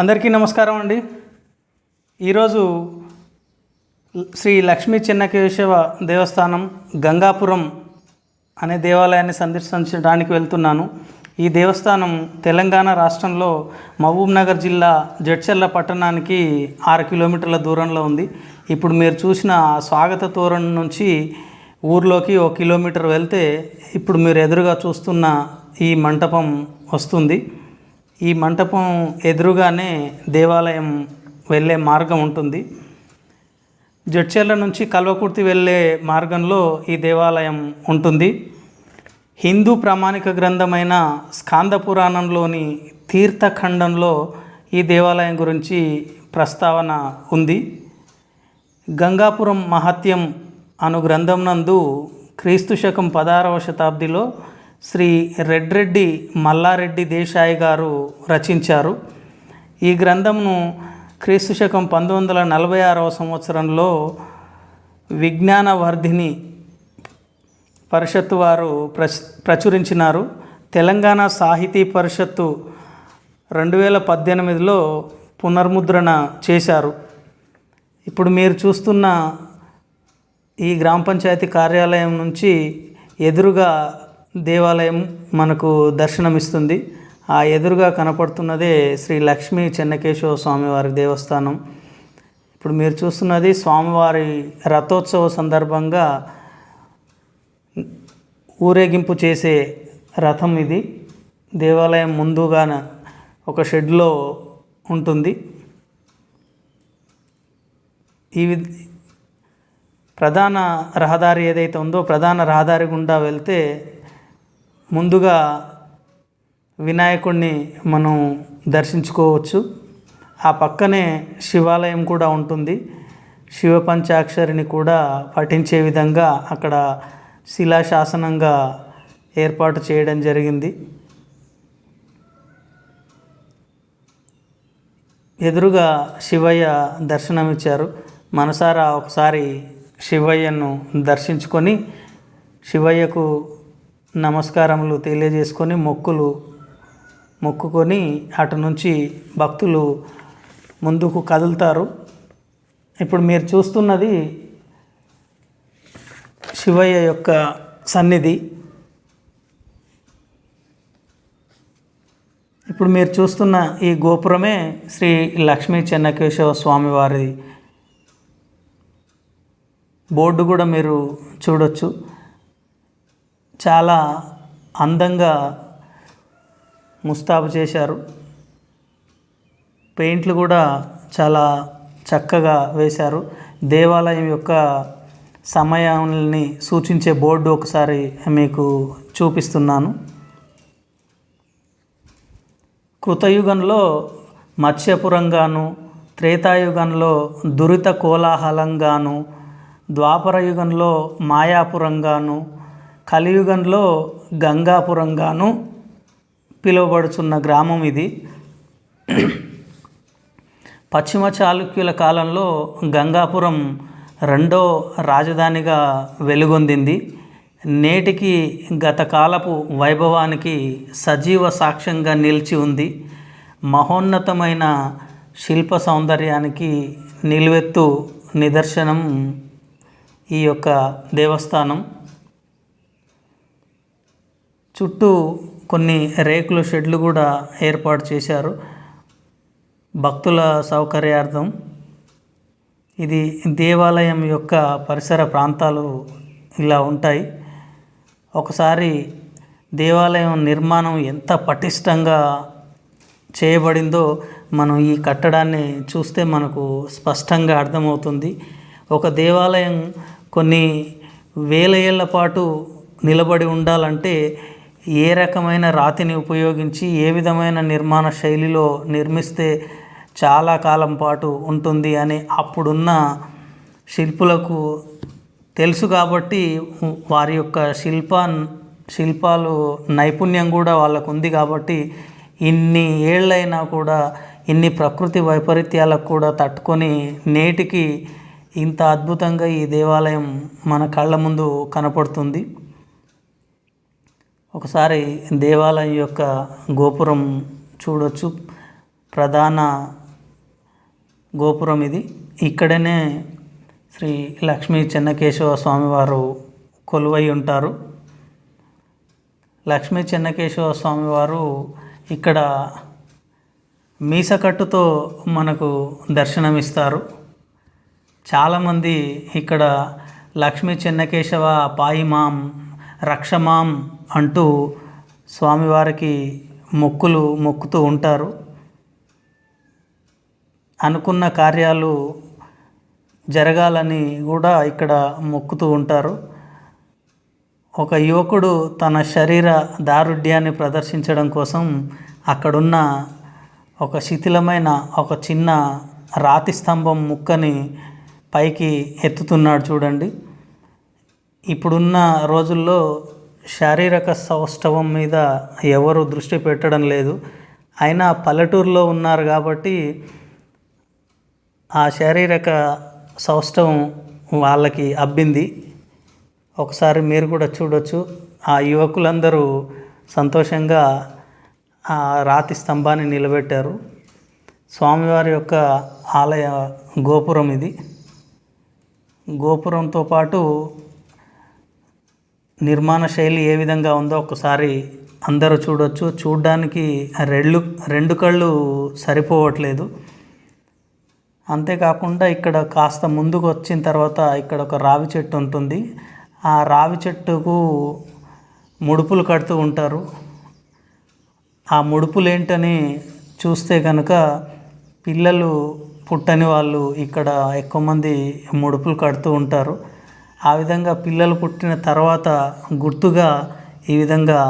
అందరికీ నమస్కారం అండి. ఈరోజు శ్రీ లక్ష్మీ చెన్నకేశవ దేవస్థానం గంగాపురం అనే దేవాలయాన్ని సందర్శించడానికి వెళ్తున్నాను. ఈ దేవస్థానం తెలంగాణ రాష్ట్రంలో మహబూబ్నగర్ జిల్లా జడ్చర్ల పట్టణానికి ఆరు కిలోమీటర్ల దూరంలో ఉంది. ఇప్పుడు మీరు చూసిన స్వాగత తోరణం నుంచి ఊర్లోకి ఒక కిలోమీటర్ వెళ్తే ఇప్పుడు మీరు ఎదురుగా చూస్తున్న ఈ మంటపం వస్తుంది. ఈ మంటపం ఎదురుగానే దేవాలయం వెళ్ళే మార్గం ఉంటుంది. జడ్చర్ల నుంచి కల్వకుర్తి వెళ్ళే మార్గంలో ఈ దేవాలయం ఉంటుంది. హిందూ ప్రామాణిక గ్రంథమైన స్కాంద పురాణంలోని తీర్థఖండంలో ఈ దేవాలయం గురించి ప్రస్తావన ఉంది. గంగాపురం మహత్యం అను గ్రంథం నందు క్రీస్తు శకం పదహారవ శతాబ్దిలో శ్రీ రెడ్రెడ్డి మల్లారెడ్డి దేశాయి గారు రచించారు. ఈ గ్రంథంను క్రీస్తు శకం పంతొమ్మిది వందల నలభై ఆరవ సంవత్సరంలో విజ్ఞానవర్ధిని పరిషత్తు వారు ప్రచ ప్రచురించినారు. తెలంగాణ సాహితీ పరిషత్తు రెండు వేల పద్దెనిమిదిలో పునర్ముద్రణ చేశారు. ఇప్పుడు మీరు చూస్తున్న ఈ గ్రామ పంచాయతీ కార్యాలయం నుంచి ఎదురుగా దేవాలయం మనకు దర్శనమిస్తుంది. ఆ ఎదురుగా కనపడుతున్నదే శ్రీ లక్ష్మీ చెన్నకేశవ స్వామివారి దేవస్థానం. ఇప్పుడు మీరు చూస్తున్నది స్వామివారి రథోత్సవ సందర్భంగా ఊరేగింపు చేసే రథం ఇది. దేవాలయం ముందుగాన ఒక షెడ్లో ఉంటుంది. ఈ ప్రధాన రహదారి ఏదైతే ఉందో ప్రధాన రహదారి గుండా వెళ్తే ముందుగా వినాయకుడిని మనం దర్శించుకోవచ్చు. ఆ పక్కనే శివాలయం కూడా ఉంటుంది. శివ పంచాక్షరిని కూడా పఠించే విధంగా అక్కడ శిలాశాసనంగా ఏర్పాటు చేయడం జరిగింది. ఎదురుగా శివయ్య దర్శనమిచ్చారు. మనసారా ఒకసారి శివయ్యను దర్శించుకొని శివయ్యకు నమస్కారములు తెలియజేసుకొని మొక్కులు మొక్కుకొని అటు నుంచి భక్తులు ముందుకు కదులుతారు. ఇప్పుడు మీరు చూస్తున్నది శివయ్య యొక్క సన్నిధి. ఇప్పుడు మీరు చూస్తున్న ఈ గోపురమే శ్రీ లక్ష్మీ చెన్నకేశవ స్వామి వారి బోర్డు కూడా మీరు చూడొచ్చు. చాలా అందంగా ముస్తాబు చేశారు. పెయింట్లు కూడా చాలా చక్కగా వేశారు. దేవాలయం యొక్క సమయాన్ని సూచించే బోర్డు ఒకసారి మీకు చూపిస్తున్నాను. కృతయుగంలో మత్స్యపురంగాను త్రేతాయుగంలో దురిత కోలాహలంగాను ద్వాపర యుగంలో మాయాపురంగాను కలియుగంలో గంగాపురంగాను పిలువబడుచున్న గ్రామం ఇది. పశ్చిమ చాళుక్యుల కాలంలో గంగాపురం రెండో రాజధానిగా వెలుగొందింది. నేటికి గత కాలపు వైభవానికి సజీవ సాక్ష్యంగా నిలిచి ఉంది. మహోన్నతమైన శిల్ప సౌందర్యానికి నిలువెత్తు నిదర్శనం ఈ యొక్క దేవస్థానం. చుట్టూ కొన్ని రేకుల షెడ్లు కూడా ఏర్పాటు చేశారు. భక్తుల సౌకర్యార్థం. ఇది దేవాలయం యొక్క పరిసర ప్రాంతాలు ఇలా ఉంటాయి. ఒకసారి దేవాలయం నిర్మాణం ఎంత పటిష్టంగా చేయబడిందో మనం ఈ కట్టడాన్ని చూస్తే మనకు స్పష్టంగా అర్థమవుతుంది. ఒక దేవాలయం కొన్ని వేల ఏళ్ళ పాటు నిలబడి ఉండాలంటే ఏ రకమైన రాతిని ఉపయోగించి ఏ విధమైన నిర్మాణ శైలిలో నిర్మిస్తే చాలా కాలం పాటు ఉంటుంది అని అప్పుడున్న శిల్పులకు తెలుసు కాబట్టి వారి యొక్క శిల్ప శిల్పాలు నైపుణ్యం కూడా వాళ్ళకు ఉంది కాబట్టి ఇన్ని ఏళ్ళైనా కూడా ఇన్ని ప్రకృతి వైపరీత్యాలకు కూడా తట్టుకొని నేటికి ఇంత అద్భుతంగా ఈ దేవాలయం మన కళ్ళ ముందు కనపడుతుంది. ఒకసారి దేవాలయం యొక్క గోపురం చూడొచ్చు. ప్రధాన గోపురం ఇది. ఇక్కడనే శ్రీ లక్ష్మీ చెన్నకేశవ స్వామివారు కొలువై ఉంటారు. లక్ష్మీ చెన్నకేశవ స్వామివారు ఇక్కడ మీసకట్టుతో మనకు దర్శనమిస్తారు. చాలామంది ఇక్కడ లక్ష్మీ చెన్నకేశవ పాయిమాం రక్షమాం అంటూ స్వామివారికి మొక్కులు మొక్కుతూ ఉంటారు. అనుకున్న కార్యాలు జరగాలని కూడా ఇక్కడ మొక్కుతూ ఉంటారు. ఒక యువకుడు తన శరీర దారుఢ్యాన్ని ప్రదర్శించడం కోసం అక్కడున్న ఒక శిథిలమైన ఒక చిన్న రాతి స్తంభం ముక్కని పైకి ఎత్తుతున్నాడు చూడండి. ఇప్పుడున్న రోజుల్లో శారీరక సౌష్ఠవం మీద ఎవరు దృష్టి పెట్టడం లేదు. అయినా పల్లెటూరులో ఉన్నారు కాబట్టి ఆ శారీరక సౌష్ఠవం వాళ్ళకి అబ్బింది. ఒకసారి మీరు కూడా చూడొచ్చు. ఆ యువకులందరూ సంతోషంగా ఆ రాతి స్తంభాన్ని నిలబెట్టారు. స్వామివారి యొక్క ఆలయ గోపురం ఇది. గోపురంతో పాటు నిర్మాణ శైలి ఏ విధంగా ఉందో ఒకసారి అందరూ చూడొచ్చు. చూడ్డానికి రెళ్ళు రెండు కళ్ళు సరిపోవట్లేదు. అంతేకాకుండా ఇక్కడ కాస్త ముందుకు వచ్చిన తర్వాత ఇక్కడ ఒక రావి చెట్టు ఉంటుంది. ఆ రావి చెట్టుకు ముడుపులు కడుతూ ఉంటారు. ఆ ముడుపులు ఏంటని చూస్తే కనుక పిల్లలు పుట్టని వాళ్ళు ఇక్కడ ఎక్కువ మంది ముడుపులు కడుతూ ఉంటారు. ఆ విధంగా పిల్లలు పుట్టిన తర్వాత గుర్తుగా ఈ విధంగా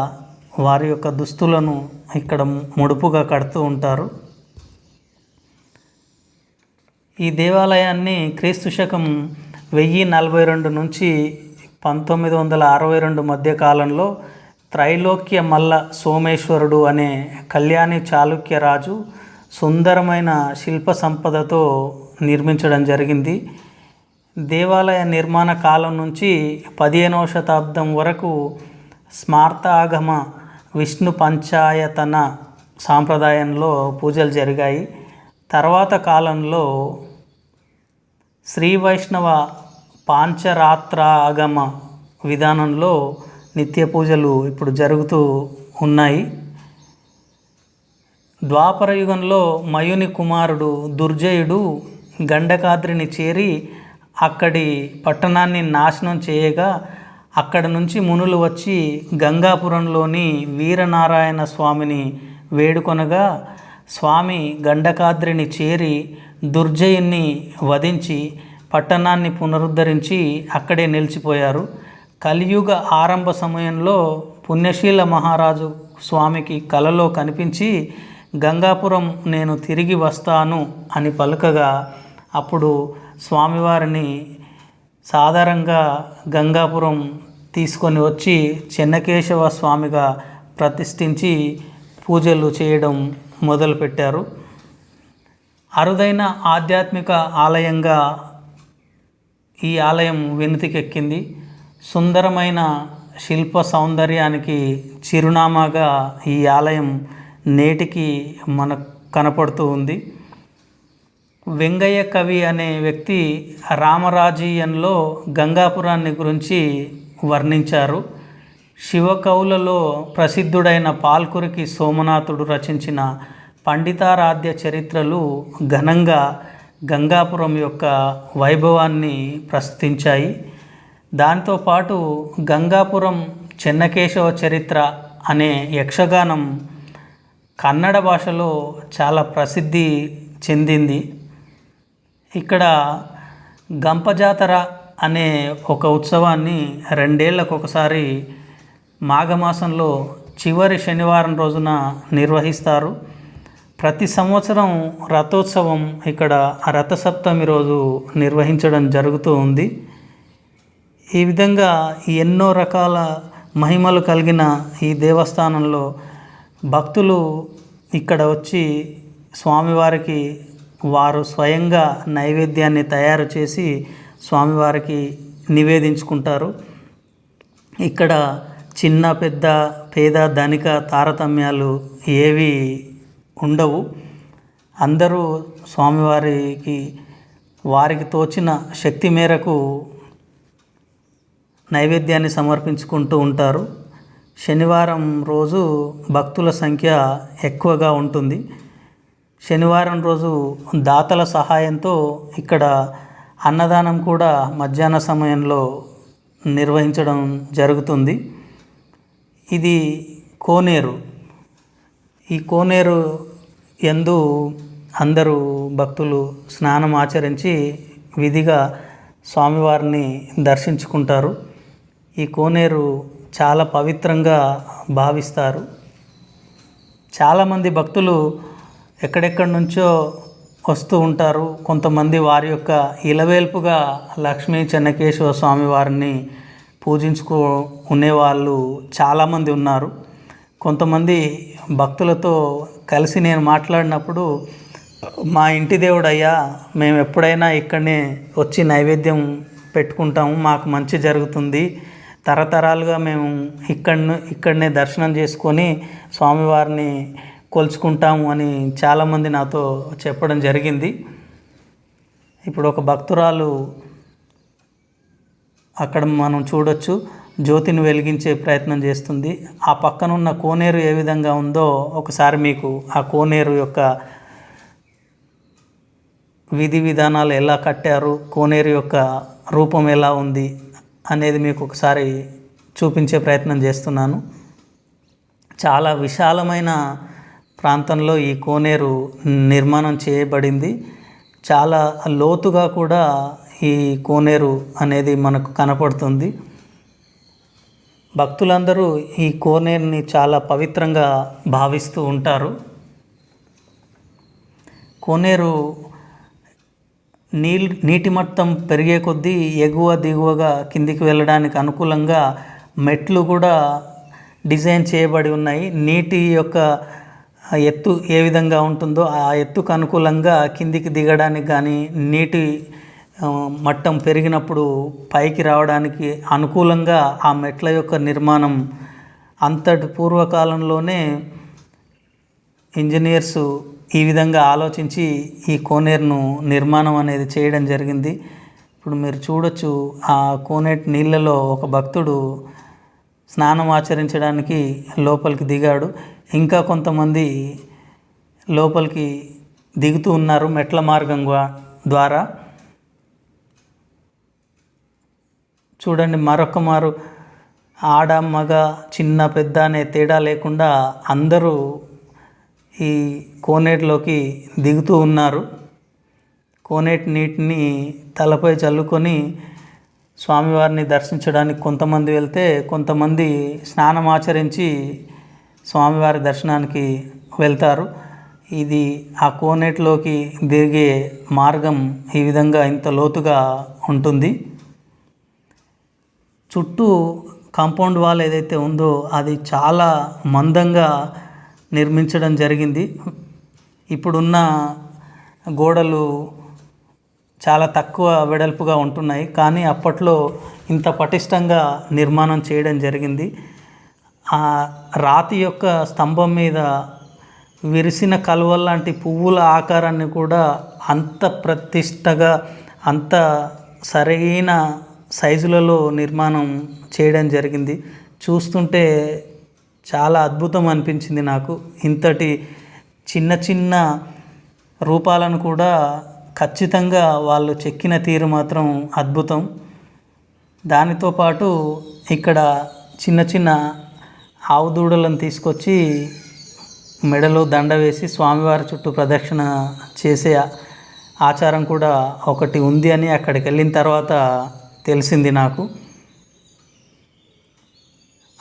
వారి యొక్క దుస్తులను ఇక్కడ ముడుపుగా కడుతూ ఉంటారు. ఈ దేవాలయాన్ని క్రీస్తు శకం వెయ్యి నలభై రెండు నుంచి పంతొమ్మిది వందల అరవై రెండు మధ్య కాలంలో త్రైలోక్య మల్ల సోమేశ్వరుడు అనే కళ్యాణి చాళుక్య రాజు సుందరమైన శిల్ప సంపదతో నిర్మించడం జరిగింది. దేవాలయ నిర్మాణ కాలం నుంచి పదిహేనవ శతాబ్దం వరకు స్మార్తాగమ విష్ణు పంచాయతన సాంప్రదాయంలో పూజలు జరిగాయి. తర్వాత కాలంలో శ్రీ వైష్ణవ పాంచరాత్రాగమ విధానంలో నిత్య పూజలు ఇప్పుడు జరుగుతూ ఉన్నాయి. ద్వాపర యుగంలో మయుని కుమారుడు దుర్జయుడు గండకాద్రిని చేరి అక్కడి పట్టణాన్ని నాశనం చేయగా అక్కడ నుంచి మునులు వచ్చి గంగాపురంలోని వీరనారాయణ స్వామిని వేడుకొనగా స్వామి గండకాద్రిని చేరి దుర్జయుణ్ణి వధించి పట్టణాన్ని పునరుద్ధరించి అక్కడే నిలిచిపోయారు. కలియుగ ఆరంభ సమయంలో పుణ్యశీల మహారాజు స్వామికి కలలో కనిపించి గంగాపురం నేను తిరిగి వస్తాను అని పలుకగా అప్పుడు స్వామివారిని సాధారణంగా గంగాపురం తీసుకొని వచ్చి చెన్నకేశవ స్వామిగా ప్రతిష్ఠించి పూజలు చేయడం మొదలుపెట్టారు. అరుదైన ఆధ్యాత్మిక ఆలయంగా ఈ ఆలయం వెనుతికెక్కింది సుందరమైన శిల్ప సౌందర్యానికి చిరునామాగా ఈ ఆలయం నేటికి మనకు కనపడుతూ ఉంది. వెంగయ్య కవి అనే వ్యక్తి రామరాజీయంలో గంగాపురాన్ని గురించి వర్ణించారు. శివకవులలో ప్రసిద్ధుడైన పాల్కురికి సోమనాథుడు రచించిన పండితారాధ్య చరిత్రలు ఘనంగా గంగాపురం యొక్క వైభవాన్ని ప్రస్తుతించాయి దాంతోపాటు గంగాపురం చెన్నకేశవ చరిత్ర అనే యక్షగానం కన్నడ భాషలో చాలా ప్రసిద్ధి చెందింది. ఇక్కడ గంప జాతర అనే ఒక ఉత్సవాన్ని రెండేళ్ళకు ఒకసారి మాఘమాసంలో చివరి శనివారం రోజున నిర్వహిస్తారు. ప్రతి సంవత్సరం రథోత్సవం ఇక్కడ రథసప్తమి రోజు నిర్వహించడం జరుగుతూ ఉంది. ఈ విధంగా ఎన్నో రకాల మహిమలు కలిగిన ఈ దేవస్థానంలో భక్తులు ఇక్కడ వచ్చి స్వామివారికి వారు స్వయంగా నైవేద్యాన్ని తయారు చేసి స్వామివారికి నివేదించుకుంటారు. ఇక్కడ చిన్న పెద్ద పేద ధనిక తారతమ్యాలు ఏవి ఉండవు. అందరూ స్వామివారికి వారికి తోచిన శక్తి మేరకు నైవేద్యాన్ని సమర్పించుకుంటూ ఉంటారు. శనివారం రోజు భక్తుల సంఖ్య ఎక్కువగా ఉంటుంది. శనివారం రోజు దాతల సహాయంతో ఇక్కడ అన్నదానం కూడా మధ్యాహ్న సమయంలో నిర్వహించడం జరుగుతుంది. ఇది కోనేరు. ఈ కోనేరు ఎందు అందరూ భక్తులు స్నానం ఆచరించి విధిగా స్వామివారిని దర్శించుకుంటారు. ఈ కోనేరు చాలా పవిత్రంగా భావిస్తారు. చాలామంది భక్తులు ఎక్కడెక్కడి నుంచో వస్తూ ఉంటారు. కొంతమంది వారి యొక్క ఇలవేల్పుగా లక్ష్మీ చెన్నకేశవ స్వామి వారిని పూజించుకో ఉండేవాళ్ళు చాలామంది ఉన్నారు. కొంతమంది భక్తులతో కలిసి నేను మాట్లాడినప్పుడు మా ఇంటి దేవుడయ్యా మేము ఎప్పుడైనా ఇక్కడనే వచ్చి నైవేద్యం పెట్టుకుంటాము మాకు మంచి జరుగుతుంది. తరతరాలుగా మేము ఇక్కడ ఇక్కడనే దర్శనం చేసుకొని స్వామివారిని కొలుచుకుంటాము అని చాలామంది నాతో చెప్పడం జరిగింది. ఇప్పుడు ఒక భక్తురాలు అక్కడ మనం చూడొచ్చు. జ్యోతిని వెలిగించే ప్రయత్నం చేస్తుంది. ఆ పక్కన ఉన్న కోనేరు ఏ విధంగా ఉందో ఒకసారి మీకు ఆ కోనేరు యొక్క విధి విధానాలు ఎలా కట్టారు? కోనేరు యొక్క రూపం ఎలా ఉంది అనేది మీకు ఒకసారి చూపించే ప్రయత్నం చేస్తున్నాను. చాలా విశాలమైన ప్రాంతంలో ఈ కోనేరు నిర్మాణం చేయబడింది. చాలా లోతుగా కూడా ఈ కోనేరు అనేది మనకు కనపడుతుంది. భక్తులందరూ ఈ కోనేరుని చాలా పవిత్రంగా భావిస్తూ ఉంటారు. కోనేరు నీల్ నీటి మట్టం పెరిగే కొద్దీ ఎగువ దిగువగా కిందికి వెళ్ళడానికి అనుకూలంగా మెట్లు కూడా డిజైన్ చేయబడి ఉన్నాయి. నీటి యొక్క ఎత్తు ఏ విధంగా ఉంటుందో ఆ ఎత్తుకు అనుకూలంగా కిందికి దిగడానికి కానీ నీటి మట్టం పెరిగినప్పుడు పైకి రావడానికి అనుకూలంగా ఆ మెట్ల యొక్క నిర్మాణం అంతటి పూర్వకాలంలోనే ఇంజనీర్స్ ఈ విధంగా ఆలోచించి ఈ కోనేరును నిర్మాణం అనేది చేయడం జరిగింది. ఇప్పుడు మీరు చూడొచ్చు ఆ కోనేటి నీళ్ళలో ఒక భక్తుడు స్నానం ఆచరించడానికి లోపలికి దిగాడు. ఇంకా కొంతమంది లోపలికి దిగుతూ ఉన్నారు మెట్ల మార్గం ద్వారా. చూడండి మరొక మారు ఆడ మగ చిన్న పెద్ద అనే తేడా లేకుండా అందరూ ఈ కోనేటిలోకి దిగుతూ ఉన్నారు. కోనేటి నీటిని తలపై చల్లుకొని స్వామివారిని దర్శించడానికి కొంతమంది వెళ్తే కొంతమంది స్నానం ఆచరించి స్వామివారి దర్శనానికి వెళ్తారు. ఇది ఆ కోనేటిలోకి దిగే మార్గం ఈ విధంగా ఇంత లోతుగా ఉంటుంది. చుట్టూ కాంపౌండ్ వాల్ ఏదైతే ఉందో అది చాలా మందంగా నిర్మించడం జరిగింది. ఇప్పుడున్న గోడలు చాలా తక్కువ వెడల్పుగా ఉంటున్నాయి. కానీ అప్పట్లో ఇంత పటిష్టంగా నిర్మాణం చేయడం జరిగింది. ఆ రాతి యొక్క స్తంభం మీద విరిసిన కలువ లాంటి పువ్వుల ఆకారాన్ని కూడా అంత ప్రతిష్టగా అంత సరైన సైజులలో నిర్మాణం చేయడం జరిగింది. చూస్తుంటే చాలా అద్భుతం అనిపించింది నాకు. ఇంతటి చిన్న చిన్న రూపాలను కూడా ఖచ్చితంగా వాళ్ళు చెక్కిన తీరు మాత్రం అద్భుతం. దానితో పాటు ఇక్కడ చిన్న చిన్న ఆవు దూడలను తీసుకొచ్చి మెడలో దండ వేసి స్వామివారి చుట్టూ ప్రదక్షిణ చేసే ఆచారం కూడా ఒకటి ఉంది అని అక్కడికి వెళ్ళిన తర్వాత తెలిసింది నాకు.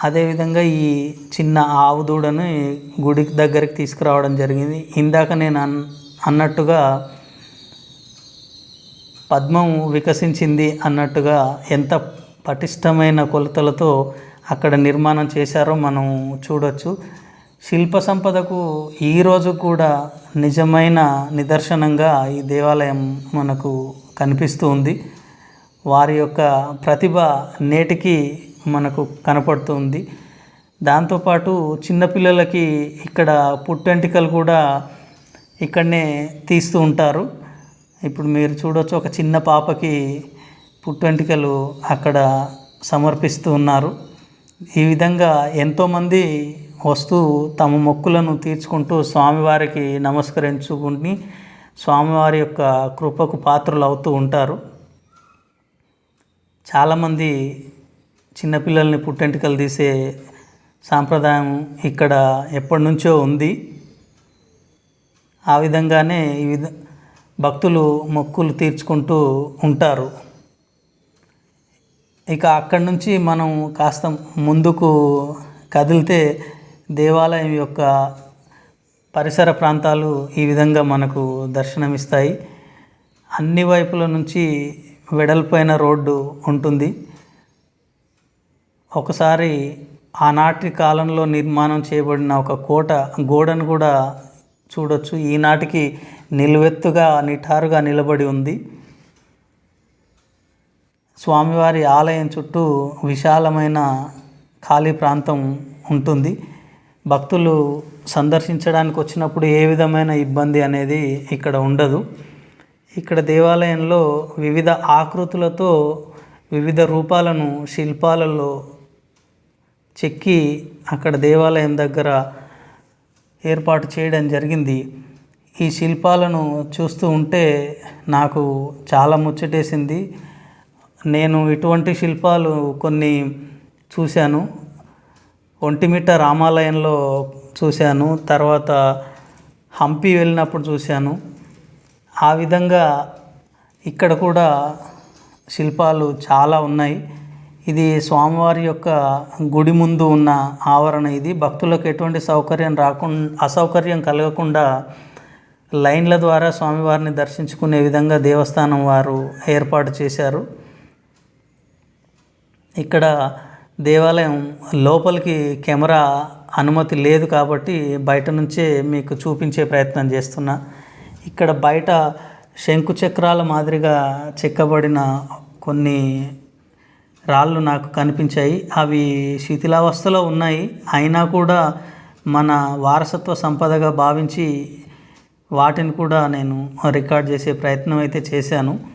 అదేవిధంగా ఈ చిన్న ఆవు దూడని గుడి దగ్గరికి తీసుకురావడం జరిగింది. ఇందాక నేను అన్ అన్నట్టుగా పద్మం వికసించింది అన్నట్టుగా ఎంత పటిష్టమైన కొలతలతో అక్కడ నిర్మాణం చేశారో మనం చూడొచ్చు. శిల్ప సంపదకు ఈరోజు కూడా నిజమైన నిదర్శనంగా ఈ దేవాలయం మనకు కనిపిస్తూ ఉంది. వారి యొక్క ప్రతిభ నేటికి మనకు కనపడుతుంది దాంతోపాటు చిన్నపిల్లలకి ఇక్కడ పుట్టెంటికలు కూడా ఇక్కడనే తీస్తూ ఉంటారు. ఇప్పుడు మీరు చూడొచ్చు ఒక చిన్న పాపకి పుట్టెంటికలు అక్కడ సమర్పిస్తూ ఉన్నారు. ఈ విధంగా ఎంతోమంది వస్తూ తమ మొక్కులను తీర్చుకుంటూ స్వామివారికి నమస్కరించుకుని స్వామివారి యొక్క కృపకు పాత్రలు అవుతూ ఉంటారు. చాలామంది చిన్నపిల్లల్ని పుట్టెంటికలు తీసే సాంప్రదాయం ఇక్కడ ఎప్పటి నుంచో ఉంది. ఆ విధంగానే ఈ విధ భక్తులు మొక్కులు తీర్చుకుంటూ ఉంటారు. ఇక అక్కడి నుంచి మనం కాస్త ముందుకు కదిలితే దేవాలయం యొక్క పరిసర ప్రాంతాలు ఈ విధంగా మనకు దర్శనమిస్తాయి. అన్ని వైపుల నుంచి వెడల్పోయిన రోడ్డు ఉంటుంది. ఒకసారి ఆనాటి కాలంలో నిర్మాణం చేయబడిన ఒక కోట గోడను కూడా చూడొచ్చు. ఈనాటికి నిలువెత్తుగా నిఠారుగా నిలబడి ఉంది. స్వామివారి ఆలయం చుట్టూ విశాలమైన ఖాళీ ప్రాంతం ఉంటుంది. భక్తులు సందర్శించడానికి వచ్చినప్పుడు ఏ విధమైన ఇబ్బంది అనేది ఇక్కడ ఉండదు. ఇక్కడ దేవాలయంలో వివిధ ఆకృతులతో వివిధ రూపాలను శిల్పాలలో చెక్కి అక్కడ దేవాలయం దగ్గర ఏర్పాటు చేయడం జరిగింది. ఈ శిల్పాలను చూస్తూ ఉంటే నాకు చాలా ముచ్చటేసింది. నేను ఇటువంటి శిల్పాలు కొన్ని చూశాను. ఒంటిమిట్ట రామాలయంలో చూశాను. తర్వాత హంపి వెళ్ళినప్పుడు చూశాను. ఆ విధంగా ఇక్కడ కూడా శిల్పాలు చాలా ఉన్నాయి. ఇది స్వామివారి యొక్క గుడి ముందు ఉన్న ఆవరణ ఇది. భక్తులకు ఎటువంటి సౌకర్యం రాకుండా అసౌకర్యం కలగకుండా లైన్ల ద్వారా స్వామివారిని దర్శించుకునే విధంగా దేవస్థానం వారు ఏర్పాటు చేశారు. ఇక్కడ దేవాలయం లోపలికి కెమెరా అనుమతి లేదు కాబట్టి బయట నుంచే మీకు చూపించే ప్రయత్నం చేస్తున్నా. ఇక్కడ బయట శంకు చక్రాల మాదిరిగా చెక్కబడిన కొన్ని రాళ్ళు నాకు కనిపించాయి. అవి శిథిలావస్థలో ఉన్నాయి. అయినా కూడా మన వారసత్వ సంపదగా భావించి వాటిని కూడా నేను రికార్డ్ చేసే ప్రయత్నం అయితే చేశాను.